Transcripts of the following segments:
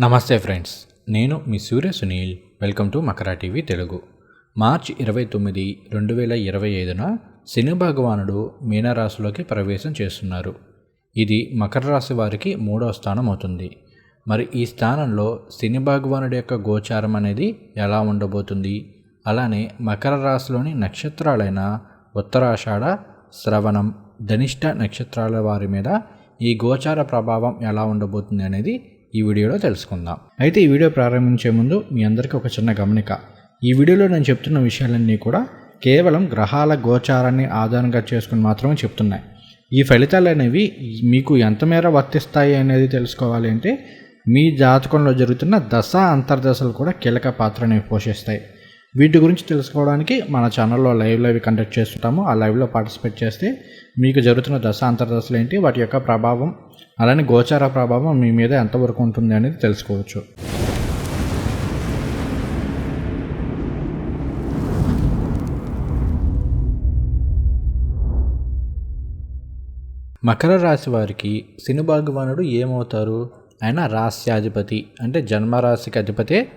నమస్తే ఫ్రెండ్స్ నేను మీ Surya Sunil. Welcome to Makara TV Telugu. మార్చి ఇరవై తొమ్మిది రెండు వేల ఇరవై ఐదున శని భగవానుడు మీనరాశిలోకి ప్రవేశం చేస్తున్నారు. ఇది మకర రాశి వారికి మూడవ స్థానం అవుతుంది. మరి ఈ స్థానంలో శని భగవానుడి యొక్క గోచారం అనేది ఎలా ఉండబోతుంది? అలానే మకర రాశిలోని నక్షత్రాలైన ఉత్తరాషాఢ శ్రవణం ధనిష్ట నక్షత్రాల వారి మీద ఈ గోచార ప్రభావం ఎలా ఉండబోతుంది అనేది ఈ వీడియోలో తెలుసుకుందాం. అయితే ఈ వీడియో ప్రారంభించే ముందు మీ అందరికీ ఒక చిన్న గమనిక. ఈ వీడియోలో నేను చెప్తున్న విషయాలన్నీ కూడా కేవలం గ్రహాల గోచారాన్ని ఆధారంగా చేసుకుని మాత్రమే చెప్తున్నాయి. ఈ ఫలితాలు అనేవి మీకు ఎంతమేర వర్తిస్తాయి అనేది తెలుసుకోవాలి అంటే మీ జాతకంలో జరుగుతున్న దశ అంతర్దశలు కూడా కీలక పాత్రని పోషిస్తాయి. వీటి గురించి తెలుసుకోవడానికి మన ఛానల్లో లైవ్ లైవ్ కండక్ట్ చేస్తుంటాము. ఆ లైవ్లో పార్టిసిపేట్ చేస్తే మీకు జరుగుతున్న దశ అంతర్దశలు ఏంటి వాటి యొక్క ప్రభావం అలానే గోచార ప్రభావం మీ మీద ఎంతవరకు ఉంటుంది అనేది తెలుసుకోవచ్చు. మకర రాశి వారికి శని భగవానుడు ఏమవుతారు? ఆయన రాస్యాధిపతి అంటే జన్మరాశికి అధిపతే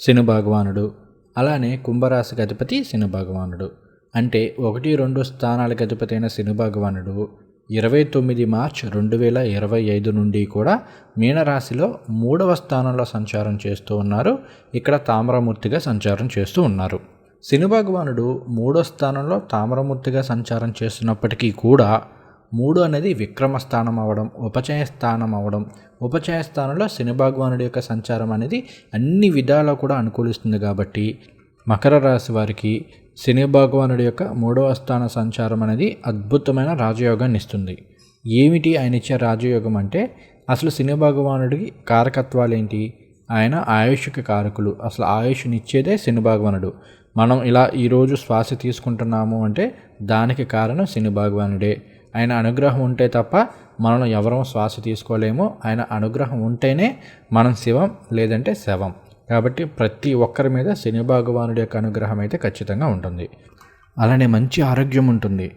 శని భగవానుడు. అలానే కుంభరాశికి అధిపతి శని భగవానుడు. అంటే ఒకటి రెండు స్థానాలకు అధిపతి అయిన శని భగవానుడు. ఇరవై తొమ్మిది మార్చ్ రెండు వేల ఇరవై ఐదు నుండి కూడా మీనరాశిలో మూడవ స్థానంలో సంచారం చేస్తూ ఉన్నారు. ఇక్కడ తామరమూర్తిగా సంచారం చేస్తూ ఉన్నారు. శని భగవానుడు మూడో స్థానంలో తామరమూర్తిగా సంచారం చేస్తున్నప్పటికీ కూడా మూడు అనేది విక్రమ స్థానం అవడం ఉపచయ స్థానం అవడం ఉపచయ స్థానంలో శని భగవానుడి యొక్క సంచారం అనేది అన్ని విధాలా కూడా అనుకూలిస్తుంది కాబట్టి మకర రాశి వారికి శని భగవానుడి యొక్క మూడవ స్థాన సంచారం అనేది అద్భుతమైన రాజయోగాన్ని ఇస్తుంది. ఏమిటి ఆయన ఇచ్చే రాజయోగం అంటే అసలు శని భగవానుడికి కారకత్వాలు ఏంటి ఆయన ఆయుష్కి కారకులు. అసలు ఆయుష్నిచ్చేదే శని భగవానుడు. మనం ఇలా ఈరోజు శ్వాస తీసుకుంటున్నాము అంటే దానికి కారణం శని భగవానుడే. ఆయన అనుగ్రహం ఉంటే తప్ప మనం ఎవరం శ్వాస తీసుకోలేము. ఆయన అనుగ్రహం ఉంటేనే మనం శివం లేదంటే శవం. కాబట్టి ప్రతి ఒక్కరి మీద శని భగవానుడి యొక్క అనుగ్రహం అయితే ఖచ్చితంగా ఉంటుంది. అలానే మంచి ఆరోగ్యం ఉంటుంది.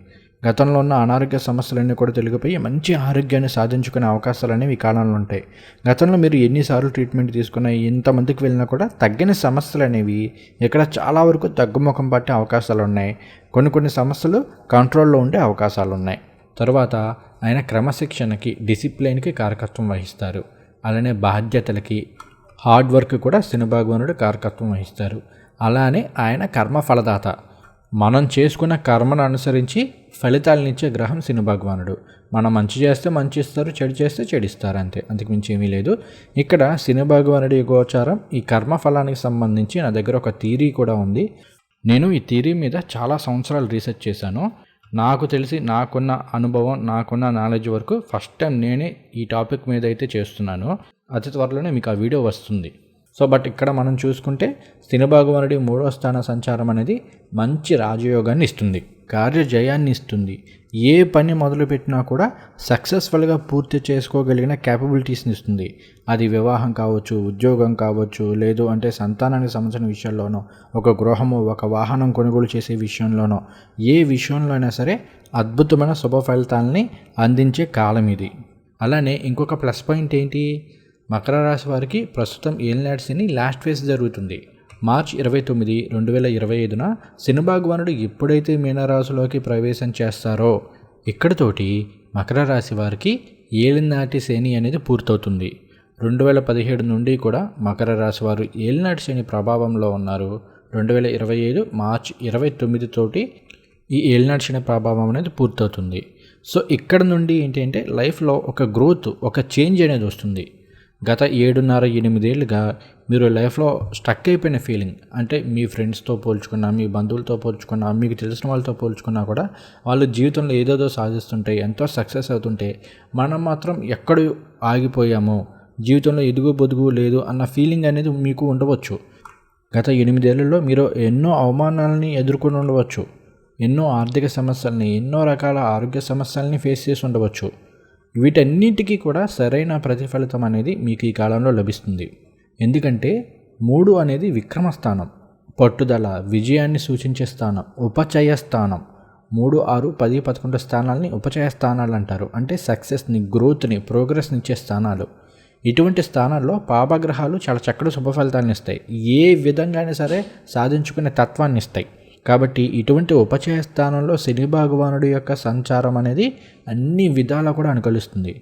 గతంలో ఉన్న అనారోగ్య సమస్యలన్నీ కూడా తొలగిపోయి మంచి ఆరోగ్యాన్ని సాధించుకునే అవకాశాలు అనేవి ఈ కాలంలో ఉంటాయి. గతంలో మీరు ఎన్నిసార్లు ట్రీట్మెంట్ తీసుకున్నా ఎంతమందికి వెళ్ళినా కూడా తగ్గిన సమస్యలు అనేవి ఇక్కడ చాలా వరకు తగ్గుముఖం పట్టే అవకాశాలు ఉన్నాయి. కొన్ని కొన్ని సమస్యలు కంట్రోల్లో ఉండే అవకాశాలు ఉన్నాయి. తరువాత ఆయన క్రమశిక్షణకి డిసిప్లిన్కి కారకత్వం వహిస్తారు. అలానే బాధ్యతలకి హార్డ్ వర్క్ కూడా శనిభగవానుడు కారకత్వం వహిస్తారు. అలానే ఆయన కర్మ ఫలదాత. మనం చేసుకున్న కర్మను అనుసరించి ఫలితాలనిచ్చే గ్రహం శని భగవానుడు. మనం మంచి చేస్తే మంచి ఇస్తారు చెడు చేస్తే చెడిస్తారు అంతే. అంతకుమించి ఏమీ లేదు. ఇక్కడ శని భగవానుడి గోచారం ఈ కర్మ ఫలానికి సంబంధించి నా దగ్గర ఒక థీరీ కూడా ఉంది. నేను ఈ థీరీ మీద చాలా సంవత్సరాలు రీసెర్చ్ చేశాను. నాకు తెలిసి నాకున్న అనుభవం నాకున్న నాలెడ్జ్ వరకు ఫస్ట్ టైం నేనే ఈ టాపిక్ మీద అయితే చేస్తున్నాను. అతి త్వరలోనే మీకు ఆ వీడియో వస్తుంది. సో బట్ ఇక్కడ మనం చూసుకుంటే స్థిన మూడో స్థాన సంచారం అనేది మంచి రాజయోగాన్ని ఇస్తుంది. కార్యజయాన్ని ఇస్తుంది. ఏ పని మొదలుపెట్టినా కూడా సక్సెస్ఫుల్గా పూర్తి చేసుకోగలిగిన క్యాపబిలిటీస్ని ఇస్తుంది. అది వివాహం కావచ్చు ఉద్యోగం కావచ్చు లేదు అంటే సంతానానికి సంబంధించిన విషయంలోనో ఒక గృహము ఒక వాహనం కొనుగోలు చేసే విషయంలోనో ఏ విషయంలో అయినా సరే అద్భుతమైన శుభ ఫలితాలని అందించే కాలం ఇది. అలానే ఇంకొక ప్లస్ పాయింట్ ఏంటి? మకర రాశి వారికి ప్రస్తుతం ఏలినాటి శని లాస్ట్ ఫేస్ జరుగుతుంది. మార్చ్ ఇరవై తొమ్మిది రెండు వేల ఇరవై ఐదున శని భగవానుడు ఎప్పుడైతే మీనరాశిలోకి ప్రవేశం చేస్తారో ఇక్కడితోటి మకర రాశి వారికి ఏలినాటి శని అనేది పూర్తవుతుంది. రెండు వేల పదిహేడు నుండి కూడా మకర రాశి వారు ఏలినాటి శని ప్రభావంలో ఉన్నారు. రెండు వేల ఇరవై ఐదు మార్చ్ ఇరవై తొమ్మిది తోటి ఈ ఏలినాటి శని ప్రభావం అనేది పూర్తవుతుంది. సో ఇక్కడ నుండి ఏంటంటే లైఫ్లో ఒక గ్రోత్ ఒక చేంజ్ అనేది వస్తుంది. గత ఏడున్నర ఎనిమిదేళ్ళుగా మీరు లైఫ్లో స్టక్ అయిపోయిన ఫీలింగ్ అంటే మీ ఫ్రెండ్స్తో పోల్చుకున్నా మీ బంధువులతో పోల్చుకున్నా మీకు తెలిసిన వాళ్ళతో పోల్చుకున్నా కూడా వాళ్ళు జీవితంలో ఏదేదో సాధిస్తుంటే ఎంతో సక్సెస్ అవుతుంటే మనం మాత్రం ఎక్కడ ఆగిపోయామో జీవితంలో ఎదుగు బొదుగు లేదు అన్న ఫీలింగ్ అనేది మీకు ఉండవచ్చు. గత ఎనిమిదేళ్ళలో మీరు ఎన్నో అవమానాలని ఎదుర్కొని ఉండవచ్చు ఎన్నో ఆర్థిక సమస్యల్ని ఎన్నో రకాల ఆరోగ్య సమస్యల్ని ఫేస్ చేసి ఉండవచ్చు. వీటన్నిటికీ కూడా సరైన ప్రతిఫలితం అనేది మీకు ఈ కాలంలో లభిస్తుంది. ఎందుకంటే మూడు అనేది విక్రమ స్థానం పట్టుదల విజయాన్ని సూచించే స్థానం ఉపచయ స్థానం. మూడు ఆరు పది పదకొండు స్థానాలని ఉపచయ స్థానాలు అంటారు. అంటే సక్సెస్ని గ్రోత్ని ప్రోగ్రెస్ని ఇచ్చే స్థానాలు. ఇటువంటి స్థానాల్లో పాపగ్రహాలు చాలా చక్కటి శుభ ఫలితాలను ఇస్తాయి. ఏ విధంగా అయినా సరే సాధించుకునే తత్వాన్ని ఇస్తాయి. కాబట్టి ఇటువంటి ఉపచయ స్థానంలో శని భగవానుడి యొక్క సంచారం అనేది అన్ని విధాలా కూడా అనుకూలిస్తుంది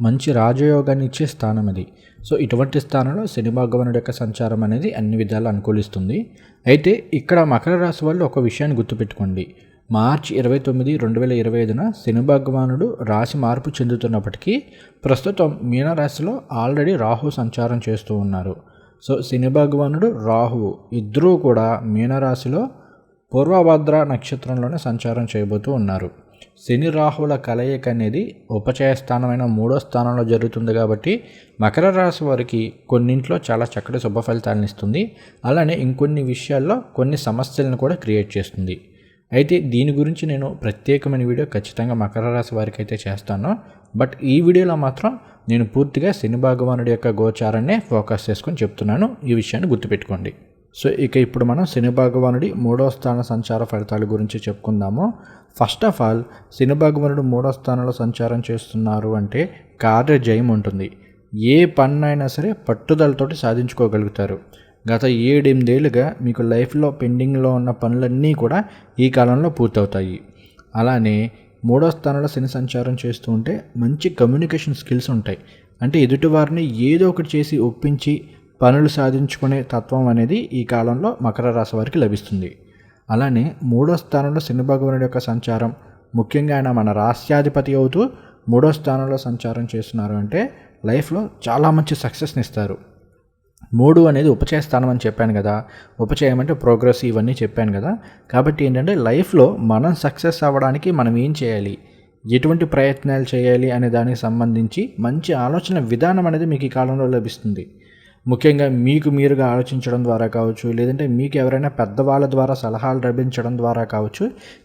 మంచి రాజయోగాన్ని ఇచ్చే స్థానం అది. సో ఇటువంటి స్థానంలో శని భగవానుడి యొక్క సంచారం అనేది అన్ని విధాలు అనుకూలిస్తుంది. అయితే ఇక్కడ మకర రాశి వాళ్ళు ఒక విషయాన్ని గుర్తుపెట్టుకోండి. మార్చి ఇరవై తొమ్మిది రెండు వేల ఇరవై ఐదున శని భగవానుడు రాశి మార్పు చెందుతున్నప్పటికీ ప్రస్తుతం మీనరాశిలో ఆల్రెడీ రాహు సంచారం చేస్తూ ఉన్నారు. సో శని భగవానుడు రాహువు. ఇద్దరూ కూడా మీనరాశిలో పూర్వభద్ర నక్షత్రంలోనే సంచారం చేయబోతూ ఉన్నారు. శని రాహుల కలయిక అనేది ఉపచయ స్థానమైన మూడో స్థానంలో జరుగుతుంది కాబట్టి మకర రాశి వారికి కొన్నింట్లో చాలా చక్కటి శుభ ఫలితాలను ఇస్తుంది. అలానే ఇంకొన్ని విషయాల్లో కొన్ని సమస్యలను కూడా క్రియేట్ చేస్తుంది. అయితే దీని గురించి నేను ప్రత్యేకమైన వీడియో ఖచ్చితంగా మకర రాశి వారికి అయితే చేస్తాను. బట్ ఈ వీడియోలో మాత్రం నేను పూర్తిగా శని భగవానుడి యొక్క గోచారాన్నే ఫోకస్ చేసుకొని చెప్తున్నాను. ఈ విషయాన్ని గుర్తుపెట్టుకోండి. సో ఇక ఇప్పుడు మనం శని భగవానుడి మూడో స్థాన సంచార ఫలితాల గురించి చెప్పుకుందాము. ఫస్ట్ ఆఫ్ ఆల్ శని భగవానుడు మూడో స్థానంలో సంచారం చేస్తున్నారు అంటే కార్య జయం ఉంటుంది. ఏ పన్నైనా సరే పట్టుదలతోటి సాధించుకోగలుగుతారు. గత ఏడెనిమిదేళ్ళుగా మీకు లైఫ్లో పెండింగ్లో ఉన్న పనులన్నీ కూడా ఈ కాలంలో పూర్తవుతాయి. అలానే మూడో స్థానంలో శని సంచారం చేస్తూ ఉంటే మంచి కమ్యూనికేషన్ స్కిల్స్ ఉంటాయి. అంటే ఎదుటివారిని ఏదో ఒకటి చేసి ఒప్పించి పనులు సాధించుకునే తత్వం అనేది ఈ కాలంలో మకర రాశి వారికి లభిస్తుంది. అలానే మూడో స్థానంలో శని భగవానుడి యొక్క సంచారం ముఖ్యంగా ఆయన మన రాష్ట్రాధిపతి అవుతూ మూడో స్థానంలో సంచారం చేస్తున్నారు అంటే లైఫ్లో చాలా మంచి సక్సెస్ని ఇస్తారు. మూడు అనేది ఉపచయ స్థానం అని చెప్పాను కదా. ఉపచయం అంటే ప్రోగ్రెస్ ఇవన్నీ చెప్పాను కదా. కాబట్టి ఏంటంటే లైఫ్లో మనం సక్సెస్ అవ్వడానికి మనం ఏం చేయాలి? ఎటువంటి ప్రయత్నాలు చేయాలి అనే దానికి సంబంధించి మంచి ఆలోచన విధానం అనేది మీకు ఈ కాలంలో లభిస్తుంది. ముఖ్యంగా మీకు మీరుగా ఆలోచించడం ద్వారా కావచ్చు లేదంటే మీకు ఎవరైనా పెద్దవాళ్ళ ద్వారా సలహాలు లభించడం ద్వారా కావచ్చు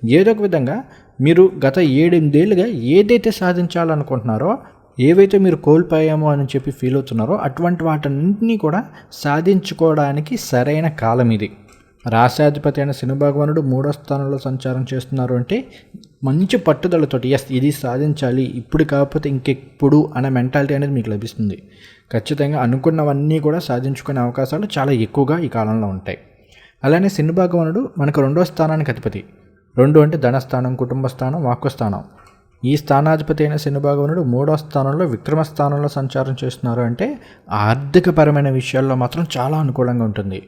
ఏదో ఒక విధంగా మీరు గత ఏడెనిమిదేళ్ళుగా ఏదైతే సాధించాలనుకుంటున్నారో ఏవైతే మీరు కోల్పోయామో అని చెప్పి ఫీల్ అవుతున్నారో అటువంటి వాటన్నింటినీ కూడా సాధించుకోవడానికి సరైన కాలం ఇది. రాష్ట్రాధిపతి అయిన శని భగవానుడు మూడో స్థానంలో సంచారం చేస్తున్నారు అంటే మంచి పట్టుదలతోటి ఎస్ ఇది సాధించాలి ఇప్పుడు కాకపోతే ఇంకెప్పుడు అనే మెంటాలిటీ అనేది మీకు లభిస్తుంది. ఖచ్చితంగా అనుకున్నవన్నీ కూడా సాధించుకునే అవకాశాలు చాలా ఎక్కువగా ఈ కాలంలో ఉంటాయి. అలానే శని భగవానుడు మనకు రెండో స్థానానికి అధిపతి. రెండు అంటే ధనస్థానం కుటుంబ స్థానం వాక్కుస్థానం ఈ స్థానాధిపతి అయిన శని భగవానుడు మూడో స్థానంలో విక్రమ స్థానంలో సంచారం చేస్తున్నారు అంటే ఆర్థికపరమైన విషయాల్లో మాత్రం చాలా అనుకూలంగా ఉంటుంది.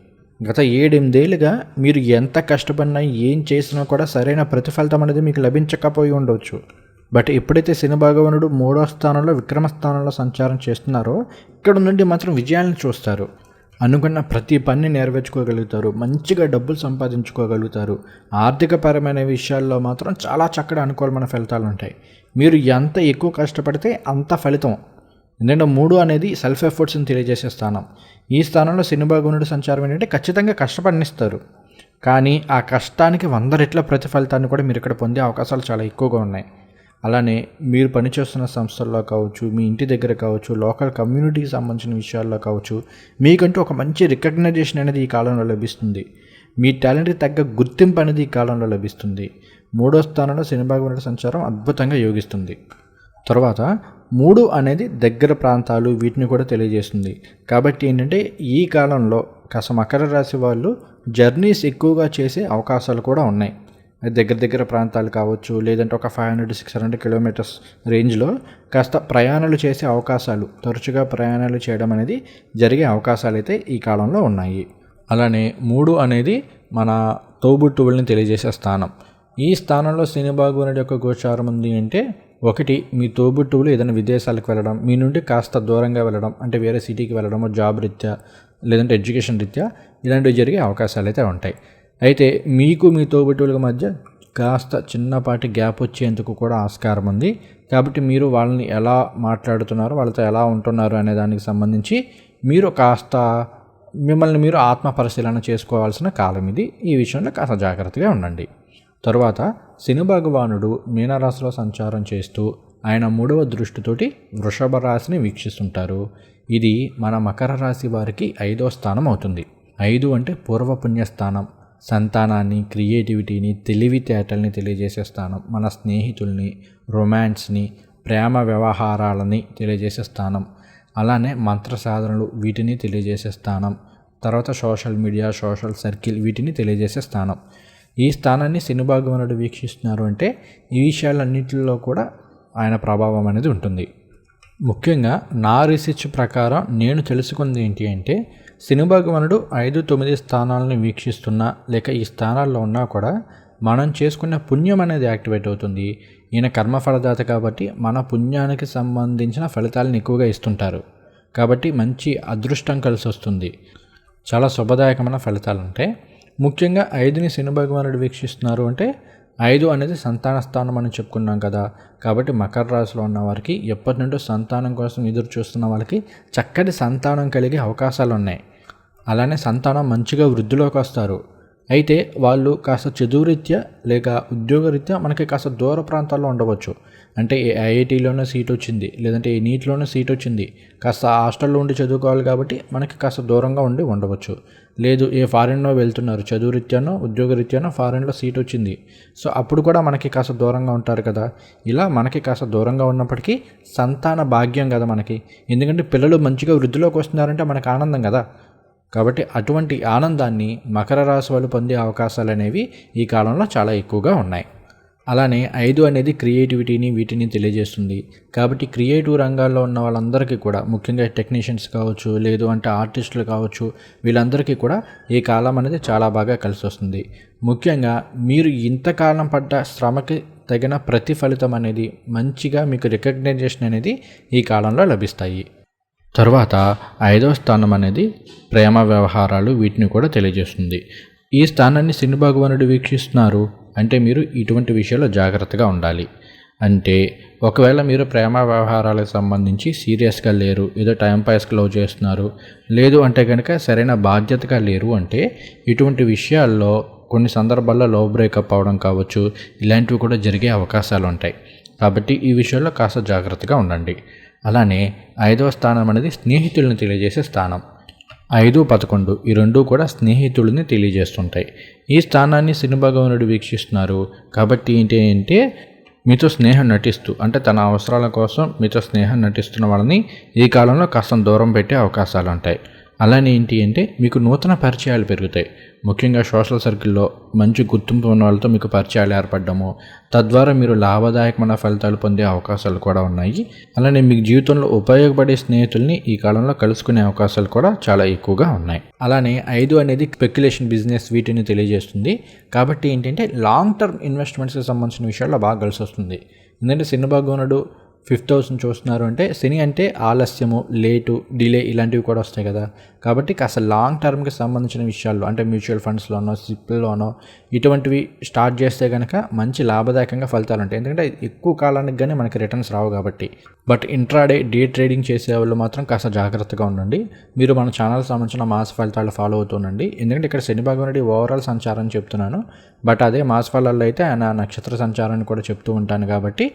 గత ఏడెనిమిదేళ్ళుగా మీరు ఎంత కష్టపడినా ఏం చేసినా కూడా సరైన ప్రతిఫలితం అనేది మీకు లభించకపోయి ఉండవచ్చు బట్ ఎప్పుడైతే శనిభగవనుడు మూడో స్థానంలో విక్రమ స్థానంలో సంచారం చేస్తున్నారో ఇక్కడ నుండి మాత్రం విజయాలను చూస్తారు. అనుకున్న ప్రతి పని నెరవేర్చుకోగలుగుతారు. మంచిగా డబ్బులు సంపాదించుకోగలుగుతారు. ఆర్థికపరమైన విషయాల్లో మాత్రం చాలా చక్కటి అనుకూలమైన ఫలితాలు ఉంటాయి. మీరు ఎంత ఎక్కువ కష్టపడితే అంత ఫలితం ఎందుకంటే మూడు అనేది సెల్ఫ్ ఎఫర్ట్స్ని తెలియజేసే స్థానం. ఈ స్థానంలో సినిమా భగవానుడి సంచారం ఏంటంటే ఖచ్చితంగా కష్టపడినిస్తారు. కానీ ఆ కష్టానికి వంద రెట్ల ప్రతిఫలితాన్ని కూడా మీరు ఇక్కడ పొందే అవకాశాలు చాలా ఎక్కువగా ఉన్నాయి. అలానే మీరు పనిచేస్తున్న సంస్థల్లో కావచ్చు మీ ఇంటి దగ్గర కావచ్చు లోకల్ కమ్యూనిటీకి సంబంధించిన విషయాల్లో కావచ్చు మీకంటూ ఒక మంచి రికగ్నైజేషన్ అనేది ఈ కాలంలో లభిస్తుంది. మీ టాలెంట్కి తగ్గ గుర్తింపు అనేది ఈ కాలంలో లభిస్తుంది. మూడో స్థానంలో శని సంచారం అద్భుతంగా యోగిస్తుంది. తర్వాత మూడు అనేది దగ్గర ప్రాంతాలు వీటిని కూడా తెలియజేస్తుంది. కాబట్టి ఏంటంటే ఈ కాలంలో కాస్త మకర రాశి వాళ్ళు జర్నీస్ ఎక్కువగా చేసే అవకాశాలు కూడా ఉన్నాయి. దగ్గర దగ్గర ప్రాంతాలు కావచ్చు లేదంటే ఒక five hundred six hundred kilometres రేంజ్లో కాస్త ప్రయాణాలు చేసే అవకాశాలు తరచుగా ప్రయాణాలు చేయడం అనేది జరిగే అవకాశాలు అయితే ఈ కాలంలో ఉన్నాయి. అలానే మూడు అనేది మన తోబుట్టువుల్ని తెలియజేసే స్థానం. ఈ స్థానంలో శని అనేది యొక్క గోచారం ఉంది అంటే ఒకటి మీ తోబుట్టువులు ఏదైనా విదేశాలకు వెళ్ళడం మీ నుండి కాస్త దూరంగా వెళ్ళడం అంటే వేరే సిటీకి వెళ్ళడము జాబ్ రీత్యా లేదంటే ఎడ్యుకేషన్ రీత్యా ఇలాంటివి జరిగే అవకాశాలు అయితే ఉంటాయి. అయితే మీకు మీ తోబుట్టువుల మధ్య కాస్త చిన్నపాటి గ్యాప్ వచ్చేందుకు కూడా ఆస్కారం ఉంది. కాబట్టి మీరు వాళ్ళని ఎలా మాట్లాడుతున్నారు వాళ్ళతో ఎలా ఉంటున్నారు అనే దానికి సంబంధించి మీరు కాస్త మిమ్మల్ని మీరు ఆత్మ పరిశీలన చేసుకోవాల్సిన కాలం ఇది. ఈ విషయంలో కాస్త జాగ్రత్తగా ఉండండి. తరువాత శని భగవానుడు మీనరాశిలో సంచారం చేస్తూ ఆయన మూడవ దృష్టితోటి వృషభ రాశిని వీక్షిస్తుంటారు. ఇది మన మకర రాశి వారికి ఐదో స్థానం అవుతుంది. ఐదు అంటే పూర్వపుణ్య స్థానం. సంతానాన్ని క్రియేటివిటీని తెలివితేటల్ని తెలియజేసే స్థానం. మన స్నేహితుల్ని రొమాన్స్ని ప్రేమ వ్యవహారాలని తెలియజేసే స్థానం. అలానే మంత్ర సాధనలు వీటిని తెలియజేసే స్థానం. తర్వాత సోషల్ మీడియా సోషల్ సర్కిల్ వీటిని తెలియజేసే స్థానం. ఈ స్థానాన్ని శనిభాగవనుడు వీక్షిస్తున్నారు అంటే ఈ విషయాలన్నింటిలో కూడా ఆయన ప్రభావం అనేది ఉంటుంది. ముఖ్యంగా నా రీసెర్చ్ ప్రకారం నేను తెలుసుకుంది ఏంటి అంటే శనిభగవనుడు ఐదు తొమ్మిది స్థానాలను వీక్షిస్తున్నా లేక ఈ స్థానాల్లో ఉన్నా కూడా మనం చేసుకున్న పుణ్యం అనేది యాక్టివేట్ అవుతుంది. ఈయన కర్మఫలదాత కాబట్టి మన పుణ్యానికి సంబంధించిన ఫలితాలను ఎక్కువగా ఇస్తుంటారు. కాబట్టి మంచి అదృష్టం కలిసి వస్తుంది చాలా శుభదాయకమైన ఫలితాలు ఉంటాయి ముఖ్యంగా ఐదుని శని భగవానుడు వీక్షిస్తున్నారు అంటే ఐదు అనేది సంతాన స్థానం అని చెప్పుకున్నాం కదా. కాబట్టి మకర రాశిలో ఉన్న వారికి ఎప్పటి నుండో సంతానం కోసం ఎదురు చూస్తున్న వాళ్ళకి చక్కటి సంతానం కలిగే అవకాశాలు ఉన్నాయి. అలానే సంతానం మంచిగా వృద్ధిలోకి వస్తారు. అయితే వాళ్ళు కాస్త చదువురీత్యా లేక ఉద్యోగరీత్యా మనకి కాస్త దూర ప్రాంతాల్లో ఉండవచ్చు. అంటే ఏ ఐఐటీలోనే సీట్ వచ్చింది లేదంటే ఏ సీట్ వచ్చింది కాస్త హాస్టల్లో ఉండి చదువుకోవాలి కాబట్టి మనకి కాస్త దూరంగా ఉండి ఉండవచ్చు. లేదు ఏ ఫారిన్లో వెళ్తున్నారు చదువు రీత్యానో ఉద్యోగ రీత్యానో ఫారిన్లో సీట్ వచ్చింది. సో అప్పుడు కూడా మనకి కాస్త దూరంగా ఉంటారు కదా. ఇలా మనకి కాస్త దూరంగా ఉన్నప్పటికీ సంతాన భాగ్యం కదా మనకి. ఎందుకంటే పిల్లలు మంచిగా వృద్ధిలోకి వస్తున్నారంటే మనకు ఆనందం కదా. కాబట్టి అటువంటి ఆనందాన్ని మకర రాశి వాళ్ళు పొందే అవకాశాలు అనేవి ఈ కాలంలో చాలా ఎక్కువగా ఉన్నాయి. అలానే ఐదు అనేది క్రియేటివిటీని వీటిని తెలియజేస్తుంది. కాబట్టి క్రియేటివ్ రంగాల్లో ఉన్న వాళ్ళందరికీ కూడా ముఖ్యంగా టెక్నీషియన్స్ కావచ్చు లేదు అంటే ఆర్టిస్టులు కావచ్చు వీళ్ళందరికీ కూడా ఈ కాలం అనేది చాలా బాగా కలిసి వస్తుంది ముఖ్యంగా మీరు ఇంతకాలం పడ్డ శ్రమకి తగిన ప్రతిఫలితం అనేది మంచిగా మీకు రికగ్నైజేషన్ అనేది ఈ కాలంలో లభిస్తాయి. తర్వాత ఐదవ స్థానం అనేది ప్రేమ వ్యవహారాలు వీటిని కూడా తెలియజేస్తుంది. ఈ స్థానాన్ని శని భగవానుడు వీక్షిస్తున్నారు. అంటే మీరు ఇటువంటి విషయాల్లో జాగ్రత్తగా ఉండాలి. అంటే ఒకవేళ మీరు ప్రేమ వ్యవహారాలకు సంబంధించి సీరియస్గా లేరు ఏదో టైం పాస్కి లవ్ చేస్తున్నారు లేదు అంటే కనుక సరైన బాధ్యతగా లేరు అంటే ఇటువంటి విషయాల్లో కొన్ని సందర్భాల్లో లవ్ బ్రేకప్ అవడం కావచ్చు ఇలాంటివి కూడా జరిగే అవకాశాలు ఉంటాయి. కాబట్టి ఈ విషయంలో కాస్త జాగ్రత్తగా ఉండండి. అలానే ఐదవ స్థానం అనేది స్నేహితులను తెలియజేసే స్థానం. ఐదు పదకొండు ఈ రెండు కూడా స్నేహితులని తెలియజేస్తుంటాయి. ఈ స్థానాన్ని సినిభగవనుడు వీక్షిస్తున్నారు. కాబట్టి ఏంటి అంటే మీతో స్నేహం నటిస్తూ అంటే తన అవసరాల కోసం మీతో స్నేహం నటిస్తున్న వాళ్ళని ఈ కాలంలో కాస్త దూరం పెట్టే అవకాశాలు ఉంటాయి అలానే ఏంటి అంటే మీకు నూతన పరిచయాలు పెరుగుతాయి. ముఖ్యంగా సోషల్ సర్కిల్లో మంచి గుర్తింపు ఉన్న వాళ్ళతో మీకు పరిచయాలు ఏర్పడము తద్వారా మీరు లాభదాయకమైన ఫలితాలు పొందే అవకాశాలు కూడా ఉన్నాయి. అలానే మీకు జీవితంలో ఉపయోగపడే స్నేహితుల్ని ఈ కాలంలో కలుసుకునే అవకాశాలు కూడా చాలా ఎక్కువగా ఉన్నాయి. అలానే ఐదు అనేది స్పెక్యులేషన్ బిజినెస్ వీటిని తెలియజేస్తుంది. కాబట్టి ఏంటంటే లాంగ్ టర్మ్ ఇన్వెస్ట్మెంట్స్కి సంబంధించిన విషయాల్లో బాగా కలిసి వస్తుంది ఎందుకంటే సినిమా గోనుడు ఫిఫ్త్ హౌస్ని చూస్తున్నారు అంటే శని అంటే ఆలస్యము లేటు డిలే ఇలాంటివి కూడా వస్తాయి కదా. కాబట్టి కాస్త లాంగ్ టర్మ్కి సంబంధించిన విషయాల్లో అంటే మ్యూచువల్ ఫండ్స్లోనో సిప్లోనో ఇటువంటివి స్టార్ట్ చేస్తే కనుక మంచి లాభదాయకంగా ఫలితాలు ఉంటాయి. ఎందుకంటే ఎక్కువ కాలానికి కానీ మనకి రిటర్న్స్ రావు కాబట్టి. బట్ ఇంట్రాడే డే ట్రేడింగ్ చేసే వాళ్ళు మాత్రం కాస్త జాగ్రత్తగా ఉండండి. మీరు మన ఛానల్ సంబంధించిన మాస ఫలితాలు ఫాలో అవుతుండండి ఎందుకంటే ఇక్కడ శని నుండి ఓవరాల్ సంచారం చెప్తున్నాను. బట్ అదే మాస ఫలాల్లో అయితే ఆయన నక్షత్ర సంచారాన్ని కూడా చెప్తూ ఉంటాను కాబట్టి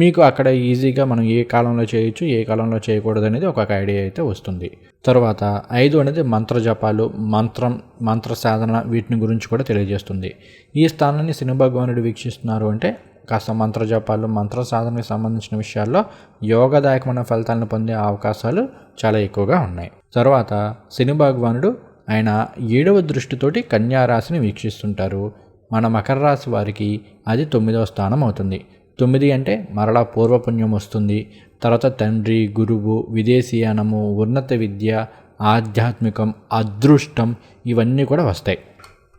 మీకు అక్కడ ఈజీగా మనం ఏ కాలంలో చేయొచ్చు ఏ కాలంలో చేయకూడదు అనేది ఒక ఐడియా అయితే వస్తుంది. తర్వాత ఐదు అనేది మంత్ర జపాలు మంత్రం మంత్ర సాధన వీటిని గురించి కూడా తెలియజేస్తుంది. ఈ స్థానాన్ని శని భగవానుడు వీక్షిస్తున్నారు అంటే కాస్త మంత్ర జపాలు మంత్ర సాధనకు సంబంధించిన విషయాల్లో యోగదాయకమైన ఫలితాలను పొందే అవకాశాలు చాలా ఎక్కువగా ఉన్నాయి. తర్వాత శని భగవానుడు ఆయన ఏడవ దృష్టితోటి కన్యారాశిని వీక్షిస్తుంటారు. మన మకర రాశి వారికి అది తొమ్మిదవ స్థానం అవుతుంది. తొమ్మిది అంటే మరలా పూర్వపుణ్యం వస్తుంది. తర్వాత తండ్రి గురువు విదేశీయానము ఉన్నత విద్య ఆధ్యాత్మికం అదృష్టం ఇవన్నీ కూడా వస్తాయి.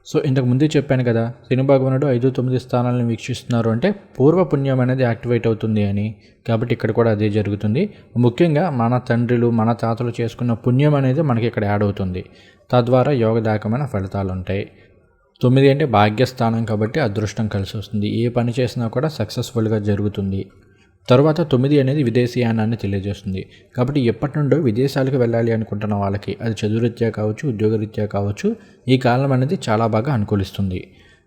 సో ఇంతకు ముందే చెప్పాను కదా శని భగవానుడు ఐదు తొమ్మిది స్థానాలను వీక్షిస్తున్నారు అంటే పూర్వపుణ్యం అనేది యాక్టివేట్ అవుతుంది అని. కాబట్టి ఇక్కడ కూడా అదే జరుగుతుంది. ముఖ్యంగా మన తండ్రులు మన తాతలు చేసుకున్న పుణ్యం అనేది మనకి ఇక్కడ యాడ్ అవుతుంది. తద్వారా యోగదాయకమైన ఫలితాలు ఉంటాయి. తొమ్మిది అంటే భాగ్యస్థానం కాబట్టి అదృష్టం కలిసి వస్తుంది. ఏ పని చేసినా కూడా సక్సెస్ఫుల్గా జరుగుతుంది. తర్వాత తొమ్మిది అనేది విదేశీయానాన్ని తెలియజేస్తుంది. కాబట్టి ఎప్పటి నుండో విదేశాలకు వెళ్ళాలి అనుకుంటున్న వాళ్ళకి అది చదువురీత్యా కావచ్చు ఉద్యోగరీత్యా కావచ్చు ఈ కాలం అనేది చాలా బాగా అనుకూలిస్తుంది.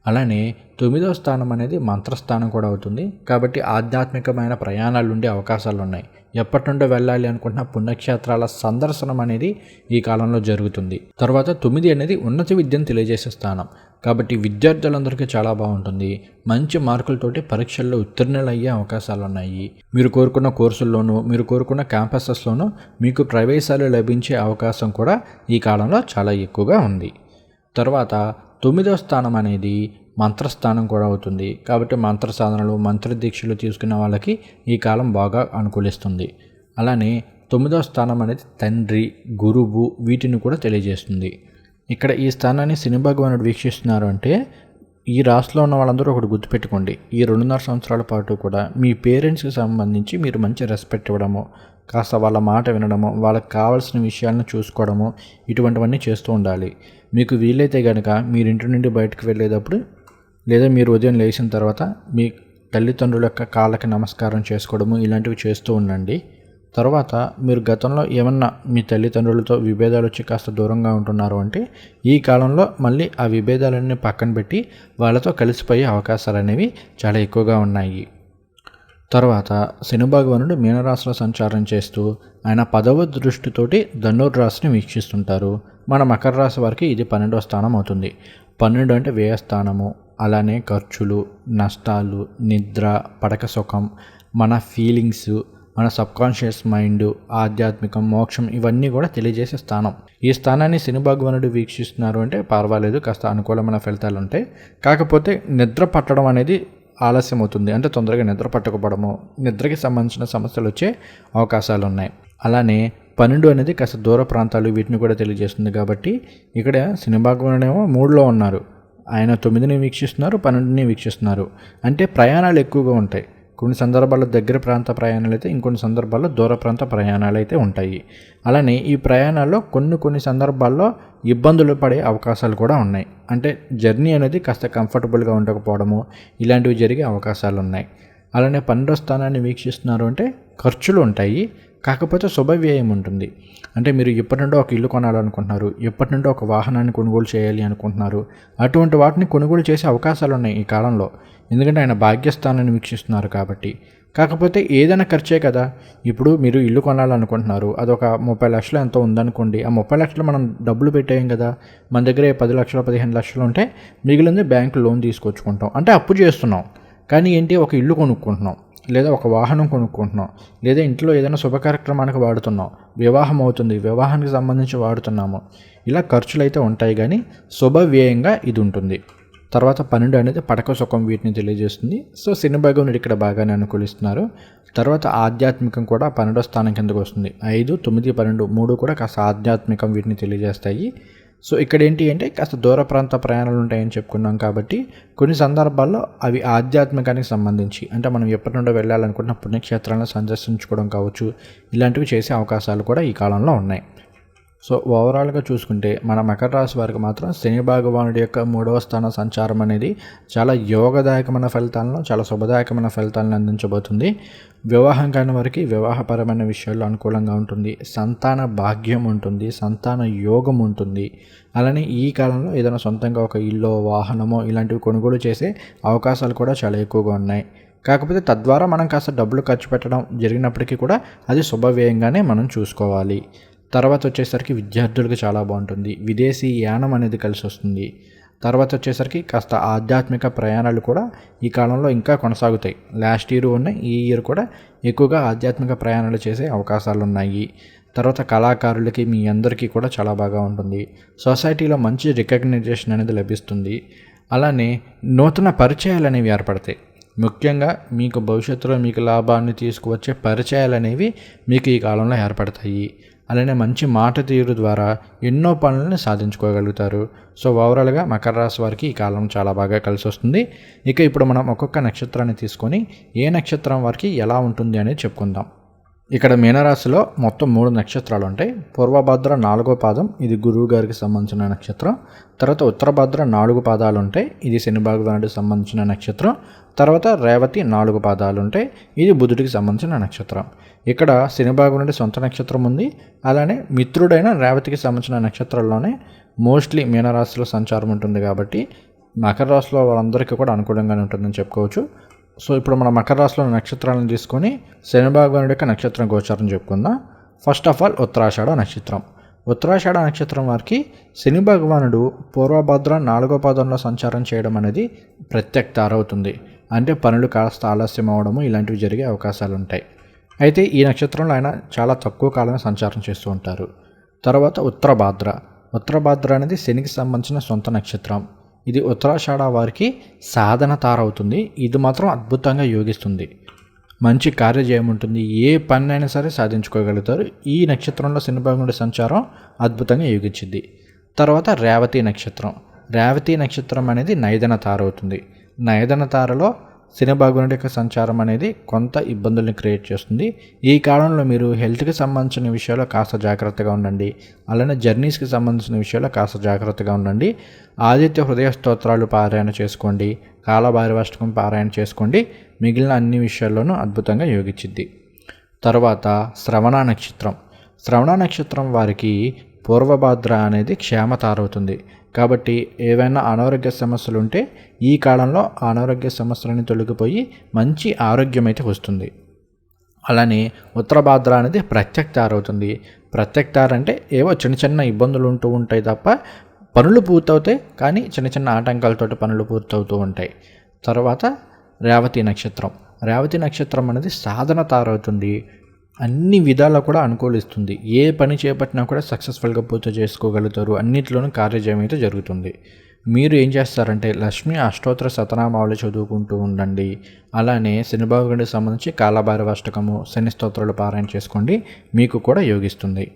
అలానే తొమ్మిదవ స్థానం అనేది మంత్రస్థానం కూడా అవుతుంది. కాబట్టి ఆధ్యాత్మికమైన ప్రయాణాలు ఉండే అవకాశాలు ఉన్నాయి. ఎప్పటి నుండో వెళ్ళాలి అనుకుంటున్న పుణ్యక్షేత్రాల సందర్శనం అనేది ఈ కాలంలో జరుగుతుంది. తర్వాత తొమ్మిది అనేది ఉన్నత విద్యను తెలియజేసే స్థానం. కాబట్టి విద్యార్థులందరికీ చాలా బాగుంటుంది. మంచి మార్కులతోటి పరీక్షల్లో ఉత్తీర్ణులు అయ్యే అవకాశాలు ఉన్నాయి మీరు కోరుకున్న కోర్సుల్లోనూ మీరు కోరుకున్న క్యాంపసెస్లోనూ మీకు ప్రవేశాలు లభించే అవకాశం కూడా ఈ కాలంలో చాలా ఎక్కువగా ఉంది. తర్వాత తొమ్మిదవ స్థానం అనేది మంత్రస్థానం కూడా అవుతుంది. కాబట్టి మంత్ర సాధనలు మంత్ర దీక్షలు తీసుకున్న వాళ్ళకి ఈ కాలం బాగా అనుకూలిస్తుంది. అలానే తొమ్మిదవ స్థానం అనేది తండ్రి గురువు వీటిని కూడా తెలియజేస్తుంది. ఇక్కడ ఈ స్థానాన్ని శని భగవానుడు వీక్షిస్తున్నారు అంటే ఈ రాష్ట్రంలో ఉన్న వాళ్ళందరూ ఒకటి గుర్తుపెట్టుకోండి. ఈ రెండున్నర సంవత్సరాల పాటు కూడా మీ పేరెంట్స్కి సంబంధించి మీరు మంచి రెస్పెక్ట్ ఇవ్వడము కాస్త వాళ్ళ మాట వినడము వాళ్ళకి కావాల్సిన విషయాలను చూసుకోవడము ఇటువంటివన్నీ చేస్తూ ఉండాలి. మీకు వీలైతే కనుక మీరు ఇంటి నుండి బయటకు వెళ్ళేటప్పుడు లేదా మీరు ఉదయం లేచిన తర్వాత మీ తల్లిదండ్రుల యొక్క కాళ్ళకి నమస్కారం చేసుకోవడము ఇలాంటివి చేస్తూ ఉండండి. తర్వాత మీరు గతంలో ఏమన్నా మీ తల్లిదండ్రులతో విభేదాలు వచ్చి కాస్త దూరంగా ఉంటున్నారు అంటే ఈ కాలంలో మళ్ళీ ఆ విభేదాలన్నీ పక్కన పెట్టి వాళ్ళతో కలిసిపోయే అవకాశాలు అనేవి చాలా ఎక్కువగా ఉన్నాయి. తర్వాత శని భగవానుడు మీనరాశిలో సంచారం చేస్తూ ఆయన పదవ దృష్టితోటి ధనుర్రాశిని వీక్షిస్తుంటారు. మన మకర రాశి వారికి ఇది పన్నెండవ స్థానం అవుతుంది. పన్నెండు అంటే వ్యయ స్థానము అలానే ఖర్చులు నష్టాలు నిద్ర పడక సుఖం మన ఫీలింగ్స్ మన సబ్కాన్షియస్ మైండ్ ఆధ్యాత్మికం మోక్షం ఇవన్నీ కూడా తెలియజేసే స్థానం. ఈ స్థానాన్ని శని భగవానుడు వీక్షిస్తున్నారు అంటే పర్వాలేదు కాస్త అనుకూలమైన ఫలితాలు ఉంటాయి కాకపోతే నిద్ర పట్టడం అనేది ఆలస్యం అవుతుంది అంటే తొందరగా నిద్ర పట్టకపోవడము నిద్రకి సంబంధించిన సమస్యలు వచ్చే అవకాశాలు ఉన్నాయి అలానే పన్నెండు అనేది కాస్త దూర ప్రాంతాలు వీటిని కూడా తెలియజేస్తుంది కాబట్టి ఇక్కడ శని భగవానుడేమో మూడులో ఉన్నారు. ఆయన తొమ్మిదిని వీక్షిస్తున్నారు పన్నెండుని వీక్షిస్తున్నారు. అంటే ప్రయాణాలు ఎక్కువగా ఉంటాయి. కొన్ని సందర్భాల్లో దగ్గర ప్రాంత ప్రయాణాలు అయితే ఇంకొన్ని సందర్భాల్లో దూర ప్రాంత ప్రయాణాలు అయితే ఉంటాయి. అలానే ఈ ప్రయాణాల్లో కొన్ని కొన్ని సందర్భాల్లో ఇబ్బందులు పడే అవకాశాలు కూడా ఉన్నాయి. అంటే జర్నీ అనేది కాస్త కంఫర్టబుల్గా ఉండకపోవడము ఇలాంటివి జరిగే అవకాశాలు ఉన్నాయి. అలానే పన్నెండో స్థానాన్ని వీక్షిస్తున్నారు అంటే ఖర్చులు ఉంటాయి. కాకపోతే శుభవ్యయం ఉంటుంది. అంటే మీరు ఎప్పటి నుండో ఒక ఇల్లు కొనాలనుకుంటున్నారు. ఎప్పటి నుండో ఒక వాహనాన్ని కొనుగోలు చేయాలి అనుకుంటున్నారు. అటువంటి వాటిని కొనుగోలు చేసే అవకాశాలు ఉన్నాయి ఈ కాలంలో. ఎందుకంటే ఆయన భాగ్యస్థానాన్ని వీక్షిస్తున్నారు కాబట్టి. కాకపోతే ఏదైనా ఖర్చే కదా. ఇప్పుడు మీరు ఇల్లు కొనాలనుకుంటున్నారు. అదొక ముప్పై లక్షలు ఎంతో ఉందనుకోండి. ఆ ముప్పై లక్షలు మనం డబ్బులు పెట్టేయం కదా. మన దగ్గర పది లక్షలు పదిహేను లక్షలు ఉంటే మిగిలింది బ్యాంకు లోన్ తీసుకొచ్చుకుంటాం. అంటే అప్పు చేస్తున్నాం. కానీ ఏంటి ఒక ఇల్లు కొనుక్కుంటున్నాం లేదా ఒక వాహనం కొనుక్కుంటున్నాం లేదా ఇంట్లో ఏదైనా శుభ కార్యక్రమానికి వాడుతున్నాం వివాహం అవుతుంది వివాహానికి సంబంధించి వాడుతున్నాము. ఇలా ఖర్చులు అయితే ఉంటాయి కానీ శుభ వ్యయంగా ఇది ఉంటుంది. తర్వాత పన్నెండు అనేది పడక సుఖం వీటిని తెలియజేస్తుంది. సో శని భగవానుడు ఇక్కడ బాగానే అనుకూలిస్తున్నారు. తర్వాత ఆధ్యాత్మికం కూడా పన్నెండో స్థానం కిందకు వస్తుంది. ఐదు తొమ్మిది పన్నెండు మూడు కూడా కాస్త ఆధ్యాత్మికం వీటిని తెలియజేస్తాయి. సో ఇక్కడ ఏంటి అంటే కాస్త దూర ప్రాంత ప్రయాణాలు ఉంటాయని చెప్పుకున్నాం కాబట్టి కొన్ని సందర్భాల్లో అవి ఆధ్యాత్మికానికి సంబంధించి అంటే మనం ఎప్పటి నుండో వెళ్ళాలనుకుంటున్న పుణ్యక్షేత్రాలను సందర్శించుకోవడం కావచ్చు ఇలాంటివి చేసే అవకాశాలు కూడా ఈ కాలంలో ఉన్నాయి. సో ఓవరాల్గా చూసుకుంటే మన మకర రాశి వారికి మాత్రం శని భగవానుడి యొక్క మూడవ స్థాన సంచారం అనేది చాలా యోగదాయకమైన ఫలితాలను చాలా శుభదాయకమైన ఫలితాలను అందించబోతుంది. వివాహం కాని వారికి వివాహపరమైన విషయాల్లో అనుకూలంగా ఉంటుంది. సంతాన భాగ్యం ఉంటుంది సంతాన యోగం ఉంటుంది. అలానే ఈ కాలంలో ఏదైనా సొంతంగా ఒక ఇల్లు వాహనమో ఇలాంటివి కొనుగోలు చేసే అవకాశాలు కూడా చాలా ఎక్కువగా ఉన్నాయి. కాకపోతే తద్వారా మనం కాస్త డబ్బులు ఖర్చు పెట్టడం జరిగినప్పటికీ కూడా అది శుభవ్యయంగానే మనం చూసుకోవాలి. తర్వాత వచ్చేసరికి విద్యార్థులకు చాలా బాగుంటుంది. విదేశీ యానం అనేది కలిసి వస్తుంది తర్వాత వచ్చేసరికి కాస్త ఆధ్యాత్మిక ప్రయాణాలు కూడా ఈ కాలంలో ఇంకా కొనసాగుతాయి. లాస్ట్ ఇయర్ ఉన్నాయి. ఈ ఇయర్ కూడా ఎక్కువగా ఆధ్యాత్మిక ప్రయాణాలు చేసే అవకాశాలు ఉన్నాయి తర్వాత కళాకారులకి మీ అందరికీ కూడా చాలా బాగా ఉంటుంది. సొసైటీలో మంచి రికగ్నైజేషన్ అనేది లభిస్తుంది. అలానే నూతన పరిచయాలు అనేవి ఏర్పడతాయి. ముఖ్యంగా మీకు భవిష్యత్తులో మీకు లాభాన్ని తీసుకువచ్చే పరిచయాలు అనేవి మీకు ఈ కాలంలో ఏర్పడతాయి. అలానే మంచి మాట తీరు ద్వారా ఎన్నో పనులను సాధించుకోగలుగుతారు. సో ఓవరాల్గా మకర రాశి వారికి ఈ కాలం చాలా బాగా కలిసి వస్తుంది. ఇక ఇప్పుడు మనం ఒక్కొక్క నక్షత్రాన్ని తీసుకొని ఏ నక్షత్రం వారికి ఎలా ఉంటుంది అనేది చెప్పుకుందాం. ఇక్కడ మీనరాశిలో మొత్తం మూడు నక్షత్రాలు ఉంటాయి పూర్వభద్ర నాలుగో పాదం ఇది గురువు గారికి సంబంధించిన నక్షత్రం. తర్వాత ఉత్తరభద్ర నాలుగు పాదాలు ఉంటాయి ఇది శని భగవానుడికి సంబంధించిన నక్షత్రం. తర్వాత రేవతి నాలుగు పాదాలు ఉంటాయి ఇది బుధుడికి సంబంధించిన నక్షత్రం. ఇక్కడ శని నుండి సొంత నక్షత్రం ఉంది. అలానే మిత్రుడైన రేవతికి సంబంధించిన నక్షత్రాల్లోనే మోస్ట్లీ మీనరాశిలో సంచారం ఉంటుంది కాబట్టి మకర రాశిలో వాళ్ళందరికీ కూడా అనుకూలంగానే ఉంటుందని చెప్పుకోవచ్చు. సో ఇప్పుడు మన మకర రాశిలో నక్షత్రాలను తీసుకొని శనిభాగవానుడి యొక్క నక్షత్రం గోచారం చెప్పుకుందాం. ఫస్ట్ ఆఫ్ ఆల్ ఉత్తరాషాఢ నక్షత్రం. ఉత్తరాషాఢ నక్షత్రం వారికి శని భగవానుడు పూర్వభద్ర నాలుగో పాదంలో సంచారం చేయడం అనేది ప్రత్యక్తారవుతుంది అంటే పనులు కాస్త ఆలస్యం అవడము ఇలాంటివి జరిగే అవకాశాలు ఉంటాయి అయితే ఈ నక్షత్రంలో ఆయన చాలా తక్కువ కాలమే సంచారం చేస్తూ ఉంటారు. తర్వాత ఉత్తరభాద్ర. ఉత్తరభాద్ర అనేది శనికి సంబంధించిన సొంత నక్షత్రం. ఇది ఉత్తరాషాఢ వారికి సాధన తారవుతుంది. ఇది మాత్రం అద్భుతంగా యోగిస్తుంది. మంచి కార్యజయం ఉంటుంది. ఏ పని అయినా సరే సాధించుకోగలుగుతారు. ఈ నక్షత్రంలో శనిభాగుడి సంచారం అద్భుతంగా యోగించింది. తర్వాత రేవతి నక్షత్రం. రేవతి నక్షత్రం అనేది నైదన తార అవుతుంది. నైదన తారలో శనిభాగునుడి యొక్క సంచారం అనేది కొంత ఇబ్బందుల్ని క్రియేట్ చేస్తుంది. ఈ కాలంలో మీరు హెల్త్కి సంబంధించిన విషయాల్లో కాస్త జాగ్రత్తగా ఉండండి. అలానే జర్నీస్కి సంబంధించిన విషయాల్లో కాస్త జాగ్రత్తగా ఉండండి. ఆదిత్య హృదయ స్తోత్రాలు పారాయణ చేసుకోండి. కాలభైరవాష్టకం పారాయణ చేసుకోండి. మిగిలిన అన్ని విషయాల్లోనూ అద్భుతంగా యోగించింది తర్వాత శ్రవణ నక్షత్రం. శ్రవణ నక్షత్రం వారికి పూర్వభాద్ర అనేది క్షేమతారవుతుంది కాబట్టి ఏవైనా అనారోగ్య సమస్యలు ఉంటే ఈ కాలంలో అనారోగ్య సమస్యలని తొలగిపోయి మంచి ఆరోగ్యం అయితే వస్తుంది. అలానే ఉత్తర భాద్ర అనేది ప్రత్యక్తార అవుతుంది ప్రత్యక్తార అంటే ఏవో చిన్న చిన్న ఇబ్బందులు ఉంటూ ఉంటాయి తప్ప పనులు పూర్తవుతాయి కానీ చిన్న చిన్న ఆటంకాలతోటి పనులు పూర్తవుతూ ఉంటాయి. తర్వాత రేవతి నక్షత్రం. రేవతి నక్షత్రం అనేది సాధన తారవుతుంది. అన్ని విధాలా కూడా అనుకూలిస్తుంది. ఏ పని చేపట్టినా కూడా సక్సెస్ఫుల్గా పూర్తి చేసుకోగలుగుతారు. అన్నింటిలోనూ కార్యజయం అయితే జరుగుతుంది. మీరు ఏం చేస్తారంటే లక్ష్మీ అష్టోత్తర సతనామావళి చదువుకుంటూ ఉండండి. అలానే శనిబాబుగడికి సంబంధించి కాలభైరవాష్టకము శని స్తోత్రాలు పారాయణ చేసుకోండి. మీకు కూడా యోగిస్తుంది.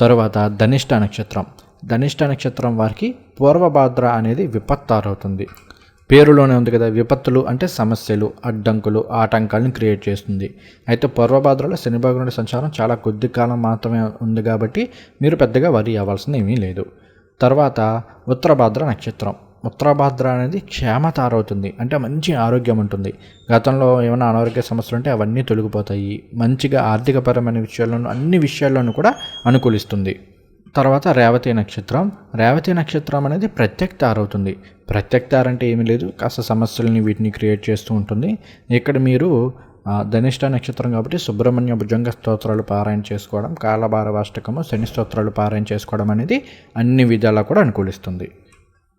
తరువాత ధనిష్ట నక్షత్రం. ధనిష్ట నక్షత్రం వారికి పూర్వభాద్ర అనేది విపత్తారవుతుంది. పేరులోనే ఉంది కదా విపత్తులు అంటే సమస్యలు అడ్డంకులు ఆటంకాలను క్రియేట్ చేస్తుంది. అయితే పూర్వభాద్రలో శని భగవానుడి సంచారం చాలా కొద్ది కాలం మాత్రమే ఉంది కాబట్టి మీరు పెద్దగా వరి అవ్వాల్సింది ఏమీ లేదు. తర్వాత ఉత్తరభాద్ర నక్షత్రం. ఉత్తరభాద్ర అనేది క్షేమతారవుతుంది. అంటే మంచి ఆరోగ్యం ఉంటుంది. గతంలో ఏమైనా అనారోగ్య సమస్యలు ఉంటే అవన్నీ తొలగిపోతాయి. మంచిగా ఆర్థికపరమైన విషయాల్లోనూ అన్ని విషయాల్లోనూ కూడా అనుకూలిస్తుంది. తర్వాత రేవతి నక్షత్రం. రేవతి నక్షత్రం అనేది ప్రత్యక్తార అవుతుంది. ప్రత్యక్తార అంటే ఏమీ లేదు. కాస్త సమస్యలని వీటిని క్రియేట్ చేస్తూ ఉంటుంది. ఇక్కడ మీరు ధనిష్ట నక్షత్రం కాబట్టి సుబ్రహ్మణ్య భుజంగ స్తోత్రాలు పారాయణ చేసుకోవడం కాలభారవాష్టకము శని స్తోత్రాలు పారాయణ చేసుకోవడం అనేది అన్ని విధాలా కూడా అనుకూలిస్తుంది.